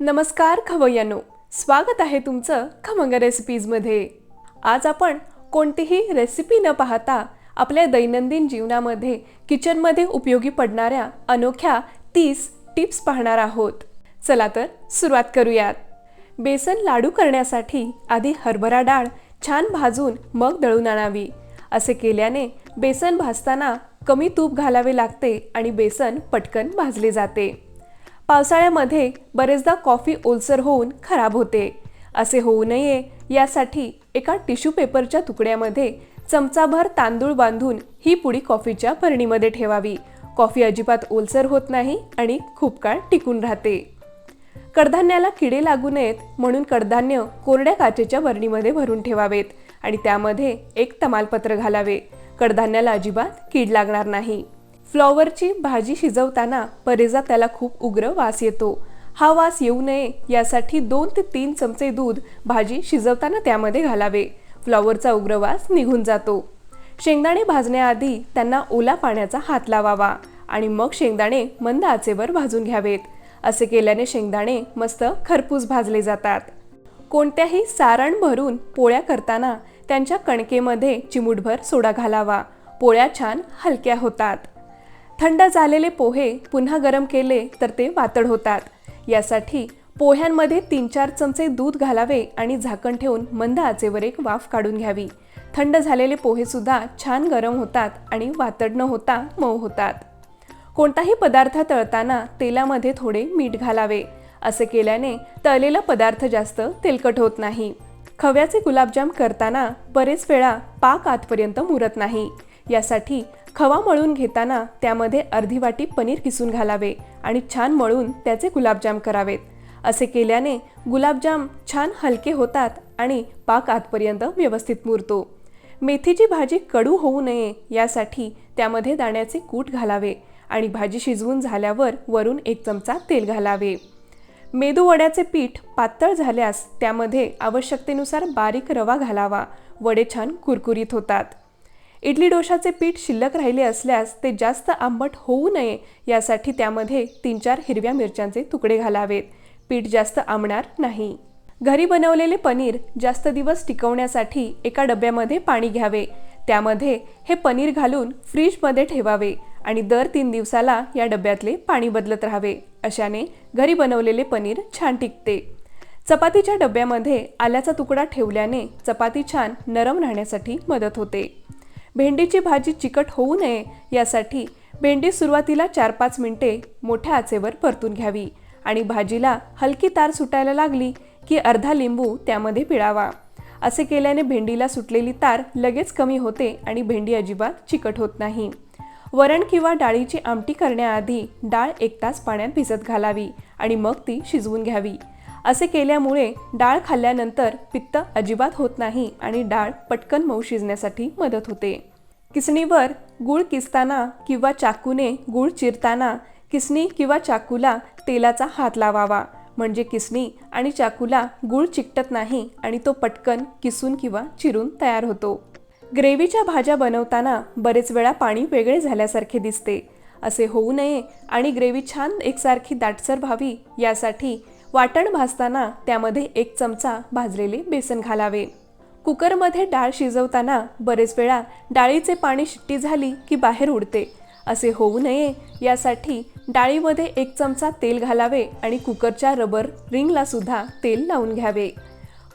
नमस्कार खवय्यांनो. स्वागत आहे तुमचं खमंग रेसिपीजमध्ये आज आपण कोणतीही रेसिपी न पाहता आपल्या दैनंदिन जीवनामध्ये किचनमध्ये उपयोगी पडणाऱ्या अनोख्या तीस टिप्स पाहणार आहोत. चला तर सुरुवात करूयात. बेसन लाडू करण्यासाठी आधी हरभरा डाळ छान भाजून मग दळून आणावी. असे केल्याने बेसन भाजताना कमी तूप घालावे लागते आणि बेसन पटकन भाजले जाते. पावसाळ्यामध्ये बरेचदा कॉफी ओलसर होऊन खराब होते. असे होऊ नये यासाठी एका टिश्यू पेपरच्या तुकड्यामध्ये चमचाभर तांदूळ बांधून ही पुडी कॉफीच्या भरणीमध्ये ठेवावी. कॉफी अजिबात ओलसर होत नाही आणि खूप काळ टिकून राहते. कडधान्याला किडे लागू नयेत म्हणून कडधान्य कोरड्या काचेच्या बरणीमध्ये भरून ठेवावेत आणि त्यामध्ये एक तमालपत्र घालावे. कडधान्याला अजिबात कीड लागणार नाही. फ्लॉवरची भाजी शिजवताना परेजा त्याला खूप उग्र वास येतो. हा वास येऊ नये यासाठी दोन ते तीन चमचे दूध भाजी शिजवताना त्यामध्ये घालावे. फ्लॉवरचा उग्र वास निघून जातो. शेंगदाणे भाजण्याआधी त्यांना ओला पाण्याचा हात लावावा आणि मग शेंगदाणे मंद आचेवर भाजून घ्यावेत. असे केल्याने शेंगदाणे मस्त खरपूस भाजले जातात. कोणत्याही सारण भरून पोळ्या करताना त्यांच्या कणकेमध्ये चिमूटभर सोडा घालावा. पोळ्या छान हलक्या होतात. थंड झालेले पोहे पुन्हा गरम केले तर ते वातड होतात. यासाठी पोह्यांमध्ये तीन चार चमचे दूध घालावे आणि झाकण ठेवून मंद आचेवर एक वाफ काढून घ्यावी. थंड झालेले पोहेसुद्धा छान गरम होतात आणि वातड न होता मऊ होतात. कोणताही पदार्थ तळताना तेलामध्ये थोडे मीठ घालावे. असे केल्याने तळलेला पदार्थ जास्त तेलकट होत नाही. खव्याचे गुलाबजाम करताना बरेच वेळा पाक आतपर्यंत मुरत नाही. यासाठी खवा मळून घेताना त्यामध्ये अर्धी वाटी पनीर किसून घालावे आणि छान मळून त्याचे गुलाबजाम करावेत. असे केल्याने गुलाबजाम छान हलके होतात आणि पाक आतपर्यंत व्यवस्थित मुरतो. मेथीची भाजी कडू होऊ नये यासाठी त्यामध्ये दाण्याचे कूट घालावे आणि भाजी शिजवून झाल्यावर वरून एक चमचा तेल घालावे. मेदूवड्याचे पीठ पातळ झाल्यास त्यामध्ये आवश्यकतेनुसार बारीक रवा घालावा. वडे छान कुरकुरीत होतात. इडली डोशाचे पीठ शिल्लक राहिले असल्यास ते जास्त आंबट होऊ नये यासाठी त्यामध्ये तीन चार हिरव्या मिरच्यांचे तुकडे घालावेत. पीठ जास्त आंबणार नाही. घरी बनवलेले पनीर जास्त दिवस टिकवण्यासाठी एका डब्यामध्ये पाणी घ्यावे. त्यामध्ये हे पनीर घालून फ्रीजमध्ये ठेवावे आणि दर तीन दिवसाला या डब्यातले पाणी बदलत राहावे. अशाने घरी बनवलेले पनीर छान टिकते. चपातीच्या डब्यामध्ये आल्याचा तुकडा ठेवल्याने चपाती छान नरम राहण्यासाठी मदत होते. भेंडीची भाजी चिकट होऊ नये यासाठी भेंडी सुरुवातीला चार पाच मिनिटे मोठ्या आचेवर परतून घ्यावी आणि भाजीला हलकी तार सुटायला लागली की अर्धा लिंबू त्यामध्ये पिळावा. असे केल्याने भेंडीला सुटलेली तार लगेच कमी होते आणि भेंडी अजिबात चिकट होत नाही. वरण किंवा डाळीची आमटी करण्याआधी डाळ एक तास पाण्यात भिजत घालावी आणि मग ती शिजवून घ्यावी. असे केल्यामुळे डाळ खाल्ल्यानंतर पित्त अजिबात होत नाही आणि डाळ पटकन मऊ शिजण्यासाठी मदत होते. किसणीवर गूळ किसताना किंवा चाकूने गूळ चिरताना किसणी किंवा चाकूला तेलाचा हात लावावा. म्हणजे किसणी आणि चाकूला गूळ चिकटत नाही आणि तो पटकन किसून किंवा चिरून तयार होतो. ग्रेव्हीच्या भाज्या बनवताना बरेच वेळा पाणी वेगळे झाल्यासारखे दिसते. असे होऊ नये आणि ग्रेव्ही छान एकसारखी दाटसर व्हावी यासाठी वाटण भाजताना त्यामध्ये एक चमचा भाजलेले बेसन घालावे. कुकरमध्ये डाळ शिजवताना बरेच वेळा डाळीचे पाणी शिट्टी झाली की बाहेर उडते. असे होऊ नये यासाठी डाळीमध्ये एक चमचा तेल घालावे आणि कुकरच्या रबर रिंगला सुद्धा तेल लावून घ्यावे.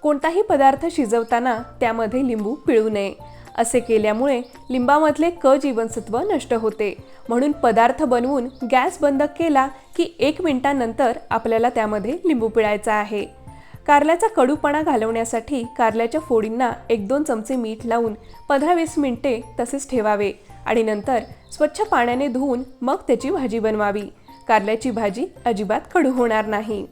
कोणताही पदार्थ शिजवताना त्यामध्ये लिंबू पिळू नये. असे केल्यामुळे लिंबामधले क जीवनसत्व नष्ट होते. म्हणून पदार्थ बनवून गॅस बंद केला की एक मिनिटानंतर आपल्याला त्यामध्ये लिंबू पिळायचा आहे. कारल्याचा कडूपणा घालवण्यासाठी कारल्याच्या फोडींना एक दोन चमचे मीठ लावून पंधरा वीस मिनिटे तसेच ठेवावे आणि नंतर स्वच्छ पाण्याने धुवून मग त्याची भाजी बनवावी. कारल्याची भाजी अजिबात कडू होणार नाही.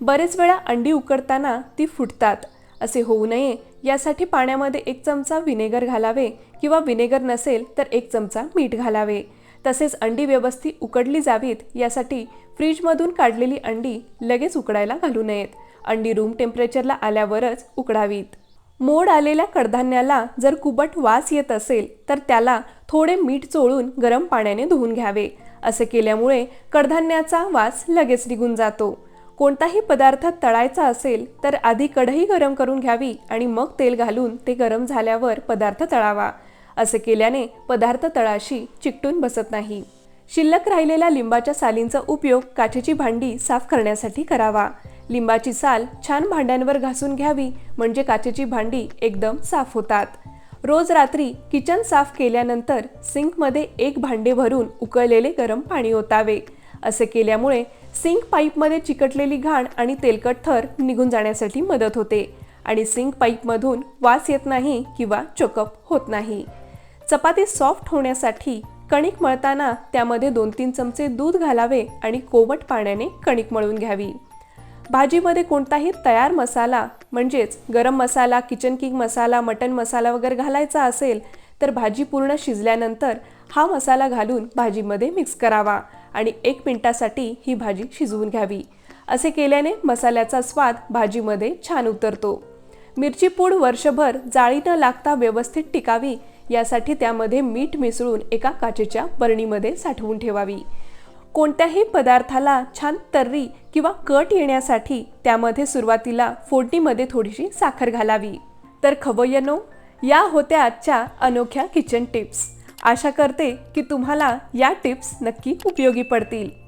बरेच वेळा अंडी उकडताना ती फुटतात. असे होऊ नये यासाठी पाण्यामध्ये एक चमचा विनेगर घालावे किंवा विनेगर नसेल तर एक चमचा मीठ घालावे. तसेच अंडी व्यवस्थित उकडली जावीत यासाठी फ्रीजमधून काढलेली अंडी लगेच उकडायला घालू नयेत. अंडी रूम टेम्परेचरला आल्यावरच उकडावीत. मोड आलेल्या कडधान्याला जर कुबट वास येत असेल तर त्याला थोडे मीठ चोळून गरम पाण्याने धुवून घ्यावे. असे केल्यामुळे कडधान्याचा वास लगेच निघून जातो. कोणताही पदार्थ तळायचा असेल तर आधी कढई गरम करून घ्यावी आणि मग तेल घालून ते गरम झाल्यावर पदार्थ तळावा. असे केल्याने पदार्थ तळाशी चिकटून बसत नाही. शिल्लक राहिलेल्या लिंबाच्या सालींचा उपयोग काचेची भांडी साफ करण्यासाठी करावा. लिंबाची साल छान भांड्यांवर घासून घ्यावी म्हणजे काचेची भांडी एकदम साफ होतात. रोज रात्री किचन साफ केल्यानंतर सिंकमध्ये एक भांडे भरून उकळलेले गरम पाणी ओतावे. असे केल्यामुळे सिंक पाईपमध्ये चिकटलेली घाण आणि तेलकट थर निघून जाण्यासाठी मदत होते आणि सिंक पाईपमधून वास येत नाही किंवा चोकअप होत नाही. चपाती सॉफ्ट होण्यासाठी कणिक मळताना त्यामध्ये दोन तीन चमचे दूध घालावे आणि कोमट पाण्याने कणिक मळून घ्यावी. भाजीमध्ये कोणताही तयार मसाला म्हणजेच garam masala kitchen king masala mutton masala वगैरे घालायचा असेल तर भाजी पूर्ण शिजल्यानंतर हा मसाला घालून भाजीमध्ये मिक्स करावा आणि एक मिनटासाठी ही भाजी शिजवून घ्यावी. असे केल्याने मसाल्याचा स्वाद भाजीमध्ये छान उतरतो. मिरची पूड वर्षभर जाळी न लागता व्यवस्थित टिकावी यासाठी त्यामध्ये मीठ मिसळून एका काचेच्या बरणीमध्ये साठवून ठेवावी. कोणत्याही पदार्थाला छान तर्री किंवा कट येण्यासाठी त्यामध्ये सुरुवातीला फोडणीमध्ये थोडीशी साखर घालावी. तर खवय्यनो या होत्या आजच्या अनोख्या किचन टिप्स आशा करते की तुम्हाला या टिप्स नक्की उपयोगी पडतील.